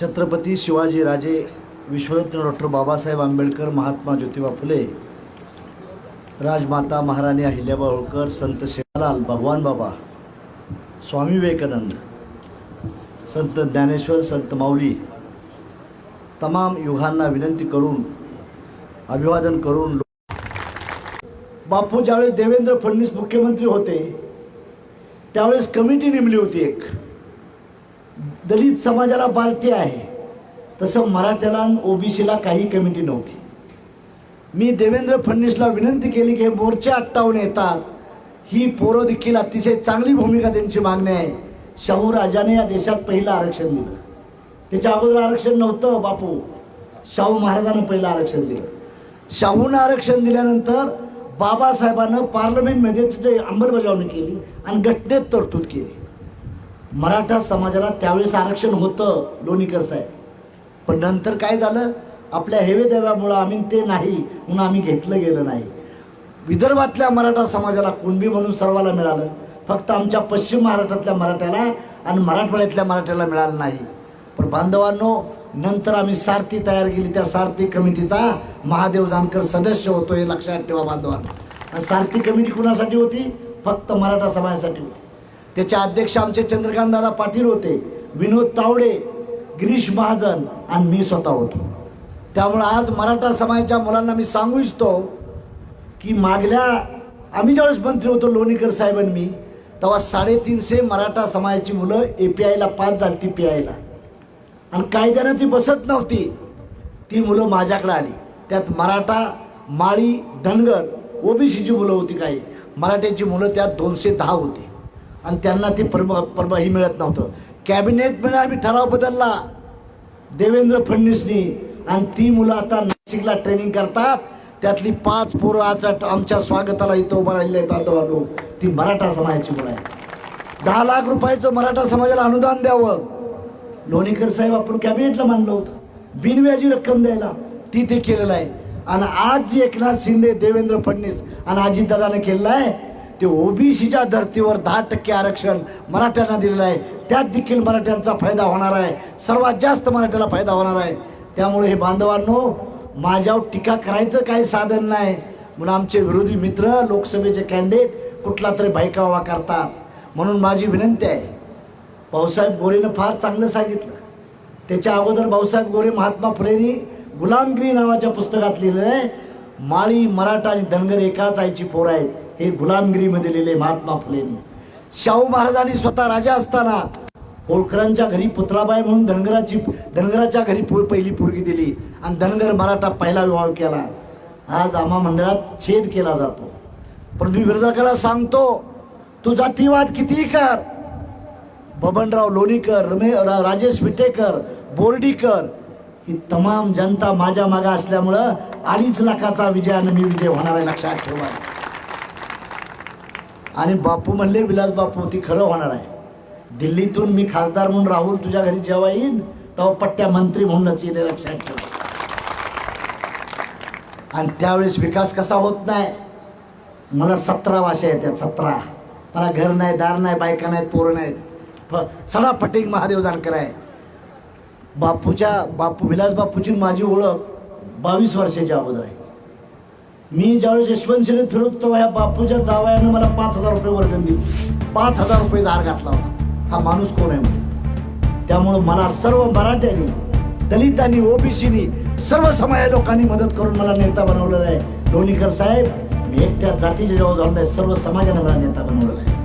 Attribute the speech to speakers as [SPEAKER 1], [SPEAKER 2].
[SPEAKER 1] छत्रपती शिवाजीराजे विश्वरत्न डॉक्टर बाबासाहेब आंबेडकर महात्मा ज्योतिबा फुले राजमाता महाराणी अहिल्याबा होळकर संत शेवालाल भगवान बाबा स्वामी विवेकानंद संत ज्ञानेश्वर संत माऊली तमाम युगांना विनंती करून अभिवादन करून बापू ज्यावेळेस देवेंद्र फडणवीस मुख्यमंत्री होते त्यावेळेस कमिटी नेमली होती एक. दलित समाजाला बालटी आहे. तसं मराठ्याला ओबीसीला काही कमिटी नव्हती. मी देवेंद्र फडणवीसला विनंती केली की हे मोर्चे अट्टावून येतात. ही पोरं देखील अतिशय चांगली भूमिका त्यांची मागणी आहे. शाहू राजाने या देशात पहिलं आरक्षण दिलं. त्याच्या अगोदर आरक्षण नव्हतं बापू. शाहू महाराजानं पहिलं आरक्षण दिलं. शाहूनं आरक्षण दिल्यानंतर बाबासाहेबांनं पार्लमेंटमध्ये त्याची अंमलबजावणी केली आणि घटनेत तरतूद केली. मराठा समाजाला त्यावेळेस आरक्षण होतं लोणीकर साहेब. पण नंतर काय झालं? आपल्या हेवे देव्यामुळं आम्ही ते नाही म्हणून आम्ही घेतलं गेलं नाही. विदर्भातल्या मराठा समाजाला कुणबी म्हणून सर्वाला मिळालं फक्त आमच्या पश्चिम महाराष्ट्रातल्या मराठ्याला आणि मराठवाड्यातल्या मराठ्याला मिळालं नाही. पण बांधवांनो नंतर आम्ही सारथी तयार केली त्या सारथी कमिटीचा महादेव जानकर सदस्य होतो हे लक्षात ठेवा बांधवांना. आणि सारथी कमिटी कुणासाठी होती? फक्त मराठा समाजासाठी होती. त्याचे अध्यक्ष आमचे चंद्रकांत दादा पाटील होते विनोद तावडे गिरीश महाजन आणि मी स्वतः होतो. त्यामुळं आज मराठा समाजाच्या मुलांना मी सांगू इच्छितो की मागल्या आम्ही ज्यावेळेस मंत्री होतो लोणीकर साहेबांनी मी तेव्हा साडेतीनशे मराठा समाजाची मुलं ए पी आयला पास झाली ती पी आयला आणि कायद्यानं ती बसत नव्हती. ती मुलं माझ्याकडे आली. त्यात मराठा माळी धनगर ओबीसीची मुलं होती काही. मराठ्याची मुलं त्यात दोनशे दहा होती. आणि त्यांना ते परम परवाही मिळत नव्हतं. कॅबिनेटमध्ये आम्ही ठराव बदलला. देवेंद्र फडणवीसनी. आणि ती मुलं आता नाशिकला ट्रेनिंग करतात. त्यातली पाच पोरं आज आमच्या स्वागताला इथं उभं राहिलेले आहेत बांधवांनो ती मराठा समाजाची मुलं आहे दहा लाख रुपयाचं मराठा समाजाला अनुदान द्यावं. लोणीकर साहेब आपण कॅबिनेटला मानलं होतं. बिनव्याजी रक्कम द्यायला. ती ते केलेलं आहे. आणि आज जी एकनाथ शिंदे देवेंद्र फडणवीस आणि अजितदादानं केलेलं आहे ते ओबीसीच्या धर्तीवर दहा टक्के आरक्षण मराठ्यांना दिलेलं आहे. त्यात देखील मराठ्यांचा फायदा होणार आहे. सर्वात जास्त मराठ्याला फायदा होणार आहे. त्यामुळे हे बांधवांनो माझ्यावर टीका करायचं काही साधन नाही. म्हणून आमचे विरोधी मित्र लोकसभेचे कॅन्डिडेट कुठला तरी बायकावा करतात. म्हणून माझी विनंती आहे भाऊसाहेब गोरेनं फार चांगलं सांगितलं. त्याच्या अगोदर भाऊसाहेब गोरे महात्मा फुलेनी गुलामगिरी नावाच्या पुस्तकात लिहिलं आहे माळी मराठा आणि धनगर एकाच आईची पोरं आहेत. हे गुलामगिरीमध्ये लिहिले महात्मा फुलेनी. शाहू महाराजांनी स्वतः राजा असताना होळकरांच्या घरी पुतळाबाई म्हणून धनगराची धनगराच्या घरी पो पहिली पोरगी दिली आणि धनगर मराठा पहिला विवाह केला. आज आम्हा मंडळात छेद केला जातो. पण मी विरोधकाला सांगतो तू जातीवाद कितीही कर. बबनराव लोणीकर रमे रा- राजेश विटेकर बोर्डीकर ही तमाम जनता माझ्या मागा असल्यामुळं अडीच लाखाचा विजयानं मी विजय होणार आहे लक्षात ठेवा. आणि बापू म्हणले विलास बापू ती खरं होणार आहे. दिल्लीतून मी खासदार म्हणून राहुल तुझ्या घरी जेव्हा येईन तेव्हा पट्ट्या मंत्री म्हणूनच येईल लक्षात ठेवा. आणि त्यावेळेस विकास कसा होत नाही? मला सतरा भाषा येतात सतरा. मला घर नाही दार नाही बायका नाहीत पोरं नाहीत. फ सडा फटिंग महादेव जानकर आहे. बापूच्या बापू विलास बापूची माझी ओळख बावीस वर्षाच्या अगोदर आहे. मी ज्यावेळेस यशवंत शिरीत फिरत होतो या बापूच्या जावयानं मला पाच हजार रुपये वर्गण दिली. पाच हजार रुपये दार घातला होता. हा माणूस कोण आहे म्हणून? त्यामुळं मला सर्व मराठ्यांनी दलितांनी ओबीसीनी सर्व समाज लोकांनी मदत करून मला नेता बनवलेला आहे. लोणीकर साहेब मी एकट्या जातीच्या जेव्हा झालो नाही सर्व समाजाने मला नेता बनवलेला आहे.